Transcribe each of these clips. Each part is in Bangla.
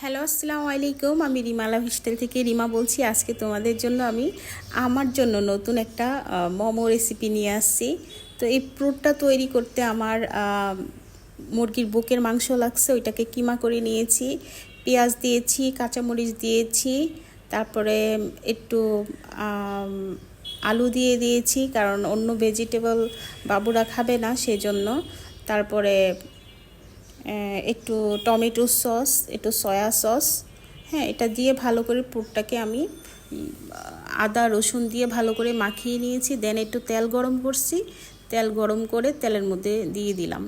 হ্যালো, আসসালামু আলাইকুম। আমি রিমালা হোস্টেল থেকে রিমা বলছি। আজকে তোমাদের জন্য আমি আমার জন্য নতুন একটা মোমো রেসিপি নিয়ে আসছি। তো এই প্রুটটা তৈরি করতে আমার মুরগির বুকের মাংস লাগছে। ওইটাকে কিমা করে নিয়েছি। পেঁয়াজ দিয়েছি, কাঁচামরিচ দিয়েছি। তারপরে একটু আলু দিয়ে দিয়েছি। কারণ অন্য ভেজিটেবল বাবুরা খাবে না, সেজন্য। তারপরে একটু টমেটো সস, একটু সয়া সস হ্যাঁ এটা দিয়ে ভালো করে পুরটাকে আমি আদা, রসুন দিয়ে ভালো করে মাখিয়ে নিয়েছি। দেন একটু তেল গরম করছি। তেল গরম করে তেলের মধ্যে দিয়ে দিলাম।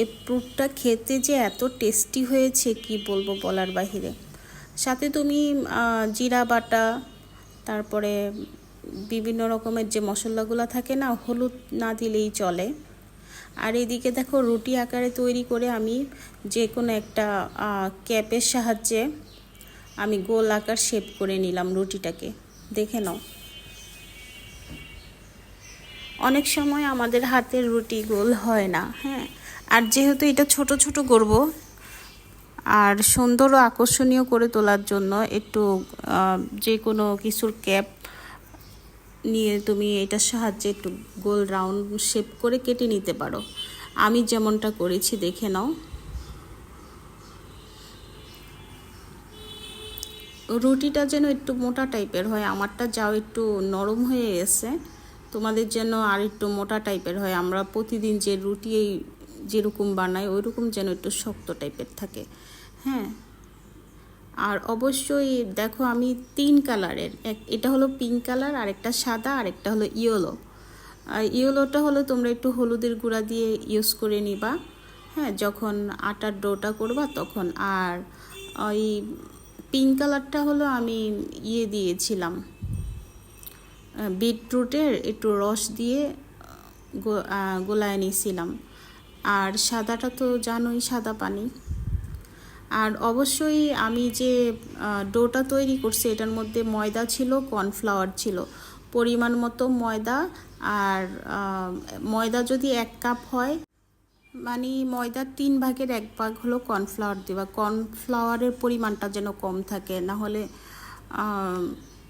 এই পুরটা খেতে যে এত টেস্টি হয়েছে, কি বলব বলার বাহিরে। সাথে তুমি জিরা বাটা, তারপরে বিভিন্ন রকমের যে মশলাগুলো থাকে না, হলুদ না দিলেই চলে। আর এদিকে দেখো রুটি আকারে তৈরি করে আমি যে কোনো একটা ক্যাপের সাহায্যে আমি গোল আকার শেপ করে নিলাম রুটিটাকে। দেখে নাও। অনেক সময় আমাদের হাতের রুটি গোল হয় না হ্যাঁ? আর যেহেতু এটা ছোট ছোট করব, আর সুন্দর ও আকর্ষণীয় করে তোলার জন্য একটু যে কোনো কিছুর ক্যাপ নিয়ে তুমি এটার সাহায্যে একটু গোল রাউন্ড শেপ করে কেটে নিতে পারো। আমি যেমনটা করেছি, দেখে নাও। রুটিটা যেন একটু মোটা টাইপের হয়, আমারটা যাও একটু নরম হয়ে গেছে। তোমাদের যেন আর একটু মোটা টাইপের হয়। আমরা প্রতিদিন যে রুটি যেরকম বানাই ওই রকম যেন একটু শক্ত টাইপের থাকে। হ্যাঁ? আর অবশ্যই দেখো আমি তিন কালারের, এক এটা হলো পিঙ্ক কালার আর একটা সাদা আর একটা হলো ইয়েলো আর ইয়েলোটা হলো তোমরা একটু হলুদের গুঁড়া দিয়ে ইউজ করে নিবা। হ্যাঁ যখন আটার ডোটা করবা তখন। আর ওই পিঙ্ক কালারটা হলো আমি ইয়ে দিয়েছিলাম বিটরুটের একটু রস দিয়ে গোলায় নিয়েছিলাম আর সাদাটা তো জানোই সাদা পানি। আর অবশ্যই আমি যে ডোটা তৈরি করছি, এটার মধ্যে ময়দা ছিল, কর্নফ্লাওয়ার ছিল। পরিমাণ মতো ময়দা আর ময়দা যদি এক কাপ হয় মানে ময়দার তিন ভাগের এক ভাগ হলো কর্নফ্লাওয়ার দেওয়া। কর্নফ্লাওয়ারের পরিমাণটা যেন কম থাকে, না হলে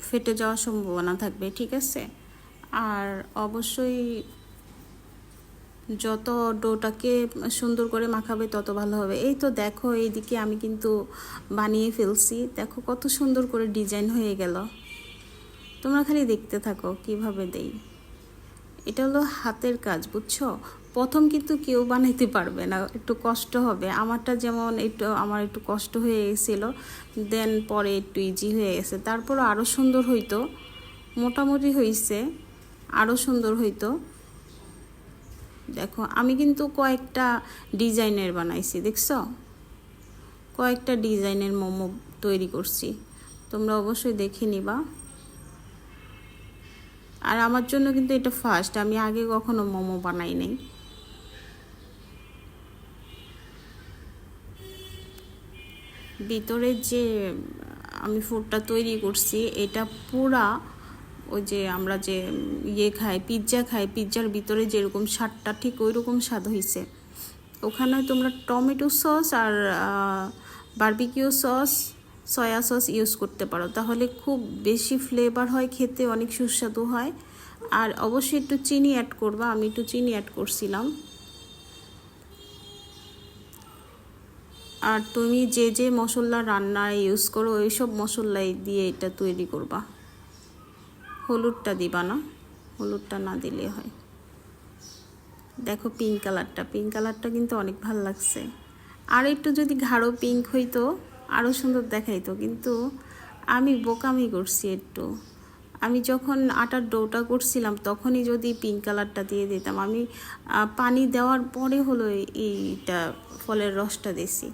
ফেটে যাওয়ার সম্ভাবনা থাকবে, ঠিক আছে? আর অবশ্যই যত ডোটাকে সুন্দর করে মাখাবে তত ভালো হবে। এই তো দেখো, এইদিকে আমি কিন্তু বানিয়ে ফেলছি। দেখো কত সুন্দর করে ডিজাইন হয়ে গেল। তোমরা খালি দেখতে থাকো কীভাবে দেই। এটা হলো হাতের কাজ, বুঝছ? প্রথম কিন্তু কেউ বানাইতে পারবে না, একটু কষ্ট হবে। আমারটা যেমন একটু, আমার একটু কষ্ট হয়ে গেছিল, দেন পরে একটু ইজি হয়ে গেছে। তারপর আরও সুন্দর হইতো, মোটামুটি হয়েছে আরও সুন্দর হইতো। দেখো, আমি কিন্তু কয়েকটা ডিজাইনের বানাইছি, দেখছ? কয়েকটা ডিজাইনের মোমো তৈরি করছি, তোমরা অবশ্যই দেখে নিবা। আর আমার জন্য কিন্তু এটা ফার্স্ট আমি আগে কখনো মোমো বানাই নাই। ভিতরে যে আমি ফুডটা তৈরি করছি, এটা পুরা ওই যে আমরা যে ইয়ে খাই পিৎজা খাই পিৎজার ভিতরে যেরকম স্বাদটা ঠিক ওই রকম স্বাদ হয়েছে ওখানে তোমরা টমেটো সস আর barbecue sauce soya sauce use করতে পারো। তাহলে খুব বেশি ফ্লেভার হয়, খেতে অনেক সুস্বাদু হয়। আর অবশ্যই একটু চিনি অ্যাড করবা, আমি একটু চিনি অ্যাড করছিলাম। আর তুমি যে যে মশলা রান্নায় ইউজ করো, ওইসব মশলাই দিয়ে এটা তৈরি করবা। হলুদটা দিবা না। হলুদটা না দিলে হয়। দেখো পিঙ্ক কালারটা পিঙ্ক কালারটা কিন্তু অনেক ভালো লাগছে। আর একটু যদি গাঢ় পিঙ্ক হইতো আরও সুন্দর দেখাইতো। কিন্তু আমি বোকামি করছি একটু। আমি যখন আটার ডোটা করছিলাম, তখনই যদি পিঙ্ক কালারটা দিয়ে দিতাম, আমি পানি দেওয়ার পরে হলো এইটা ফলের রসটা দিছি।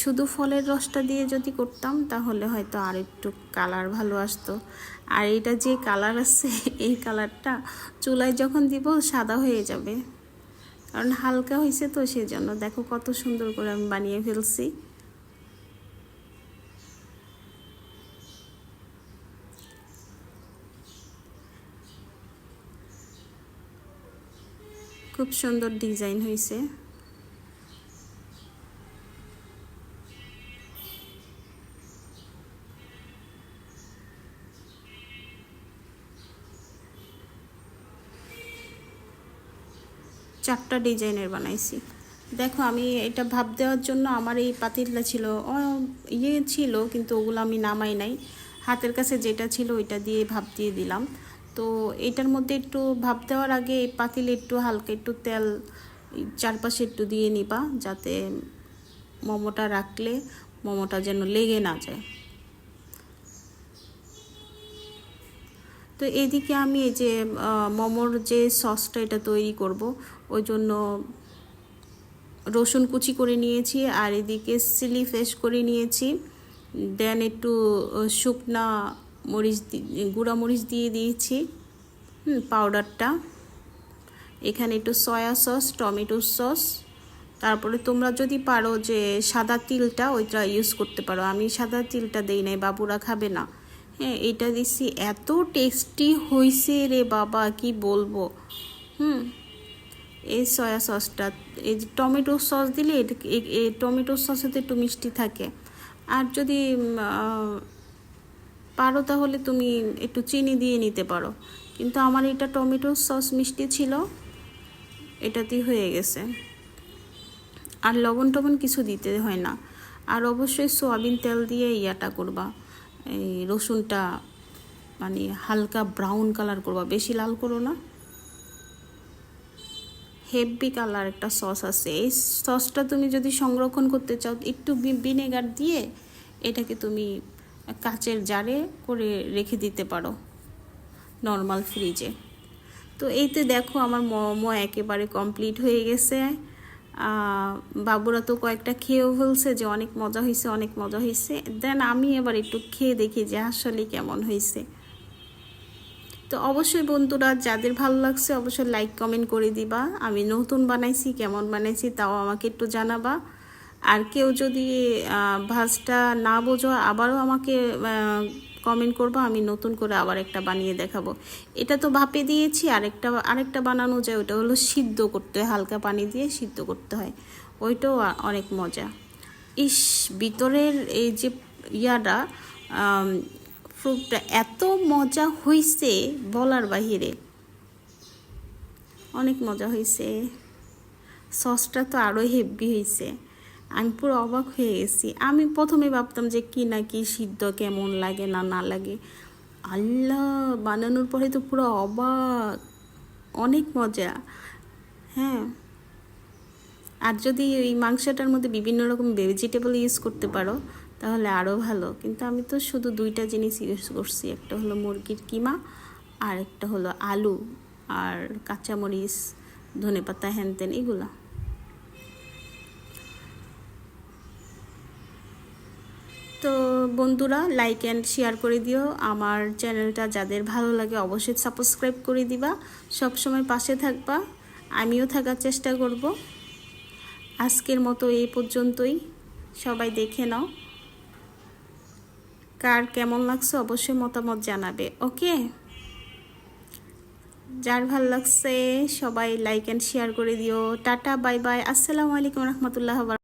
শুধু ফলের রসটা দিয়ে যদি করতাম, তাহলে হয়তো আর একটু কালার ভালো আসতো। আর এটা যে কালার আছে, এই কালারটা চুলায় যখন দিব, সাদা হয়ে যাবে। কারণ হালকা হয়েছে তো সেজন্য। দেখো কত সুন্দর করে আমি বানিয়ে ফেলছি। খুব সুন্দর ডিজাইন হয়েছে। চারটা ডিজাইনের বানাইছি। দেখো, আমি এটা ভাব দেওয়ার জন্য আমার এই পাতিলটা ছিল ইয়ে ছিল, কিন্তু ওগুলো আমি নামাই নাই। হাতের কাছে যেটা ছিল ওইটা দিয়ে ভাব দিয়ে দিলাম। তো এটার মধ্যে একটু ভাব দেওয়ার আগে এই পাতিলে একটু হালকা একটু তেল চারপাশে একটু দিয়ে নিবা, যাতে মোমোটা রাখলে মোমোটা যেন লেগে না যায়। তো এদিকে আমি এই যে মোমোর যে সসটা এটা তৈরি করব, ওই জন্য রসুন কুচি করে নিয়েছি, আর এদিকে সিলি ফ্রেশ করে নিয়েছি। দেন একটু শুকনা মরিচ গুঁড়া মরিচ দিয়ে দিয়েছি পাউডারটা। এখানে একটু সয়া সস, টমেটো সস। তারপরে তোমরা যদি পারো যে সাদা তিলটা, ওইটা ইউজ করতে পারো। আমি সাদা তিলটা দেই নাই, বাবুরা খাবে না। হ্যাঁ এটা দিছি। এত টেস্টি হয়েছে রে বাবা, কি বলব? হুম, এই সয়া সসটা এই যে টমেটো সস দিলে এই- টমেটো সসেতে একটু মিষ্টি থাকে। আর যদি পারো তাহলে তুমি একটু চিনি দিয়ে নিতে পারো। কিন্তু আমার এটা টমেটো সস মিষ্টি ছিল, এটাতেই হয়ে গেছে। আর লবণ টবণ কিছু দিতে হয় না। আর অবশ্যই সোয়াবিন তেল দিয়ে ইয়াটা করবা। এই রসুনটা মানে হালকা ব্রাউন কালার করবা, বেশি লাল করো না। হেভি কালার একটা সস আছে। এই সসটা তুমি যদি সংরক্ষণ করতে চাও, একটু ভিনেগার দিয়ে এটাকে তুমি কাচের জারে করে রেখে দিতে পারো নর্মাল ফ্রিজে তো এইতে দেখো আমার মোমো একেবারে কমপ্লিট হয়ে গেছে। বাবুরা তো কয়েকটা খেয়েও ফেলছে যে অনেক মজা হয়েছে অনেক মজা হয়েছে দেন আমি এবার একটু খেয়ে দেখি যে আসলে কেমন হয়েছে তো অবশ্যই বন্ধুরা, যাদের ভালো লাগছে অবশ্যই লাইক কমেন্ট করে দিবা। আমি নতুন বানাইছি, কেমন বানাইছি তাও আমাকে একটু জানাবা। আর কেউ যদি ভাজটা না বোঝো, আবারও আমাকে কমেন্ট করবা, আমি নতুন করে আবার একটা বানিয়ে দেখাবো। এটা তো ভাপে দিয়েছি, আরেকটা আরেকটা বানানো যায়, ওটা হলো সিদ্ধ করতে হয়, হালকা পানি দিয়ে সিদ্ধ করতে হয়। ওইটাও অনেক মজা। ইস, ভিতরের এই যে ইয়াটা ফ্রুটটা এত মজা হইছে বলার বাহিরে। অনেক মজা হয়েছে সসটা তো আরও হেভি হয়েছে আমি পুরো অবাক হয়ে গেছি। আমি প্রথমে ভাবতাম যে কি না কি সিদ্ধ, কেমন লাগে না না লাগে। আল্লাহ, বানানোর পরে তো পুরো অবাক। অনেক মজা। হ্যাঁ। আর যদি এই মাংসটার মধ্যে বিভিন্ন রকম ভেজিটেবল ইউজ করতে পারো, তাহলে আরও ভালো। কিন্তু আমি তো শুধু দুইটা জিনিস ইউজ করছি। একটা হলো মুরগির কিমা, আর একটা হলো আলু, আর কাঁচামরিচ, ধনেপাতা হ্যানতেন এগুলো তো বন্ধুরা লাইক অ্যান্ড শেয়ার করে দিও। আমার চ্যানেলটা যাদের ভালো লাগে অবশ্যই সাবস্ক্রাইব করে দিবা। সব সময় পাশে থাকবা। আমিও থাকার চেষ্টা করব। আজকের মতো এই পর্যন্তই। সবাই দেখে নাও। কার কেমন লাগছে অবশ্যই মতামত জানাবে। ওকে? যার ভালো লাগছে সবাই লাইক অ্যান্ড শেয়ার করে দিও। টাটা বাই বাই আসসালামু আলাইকুম রহমতুল্লাহ